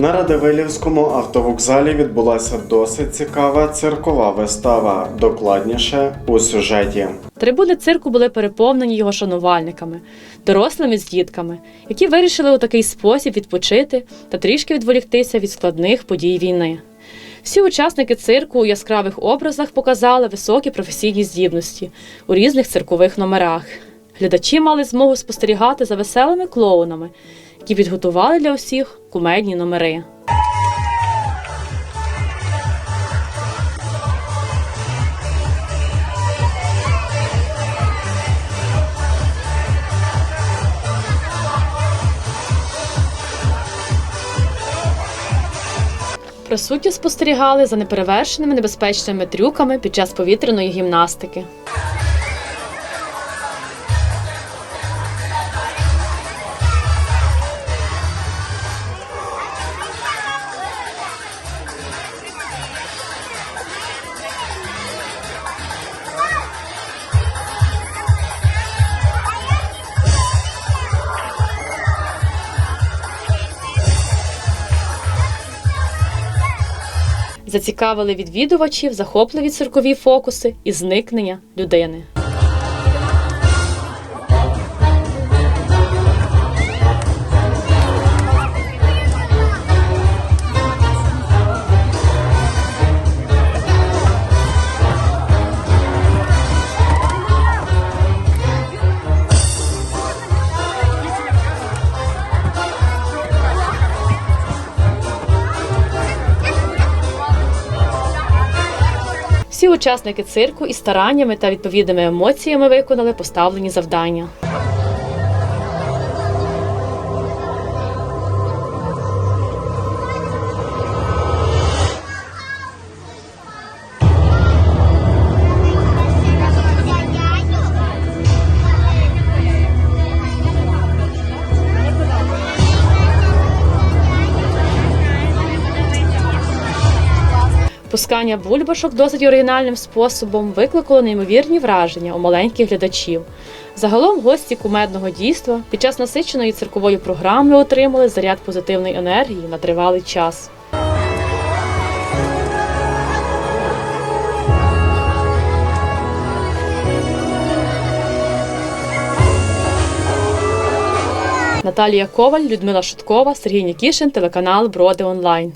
На Радивилівському автовокзалі відбулася досить цікава циркова вистава. Докладніше у сюжеті. Трибуни цирку були переповнені його шанувальниками, дорослими з дітками, які вирішили у такий спосіб відпочити та трішки відволіктися від складних подій війни. Всі учасники цирку у яскравих образах показали високі професійні здібності у різних циркових номерах. Глядачі мали змогу спостерігати за веселими клоунами, які підготували для усіх кумедні номери. Присутні спостерігали за неперевершеними небезпечними трюками під час повітряної гімнастики. Зацікавили відвідувачів захопливі циркові фокуси і зникнення людини. Всі учасники цирку із стараннями та відповідними емоціями виконали поставлені завдання. Пускання бульбашок досить оригінальним способом викликало неймовірні враження у маленьких глядачів. Загалом гості кумедного дійства під час насиченої циркової програми отримали заряд позитивної енергії на тривалий час. Наталія Коваль, Людмила Шуткова, Сергій Нікішин, телеканал Броди Онлайн.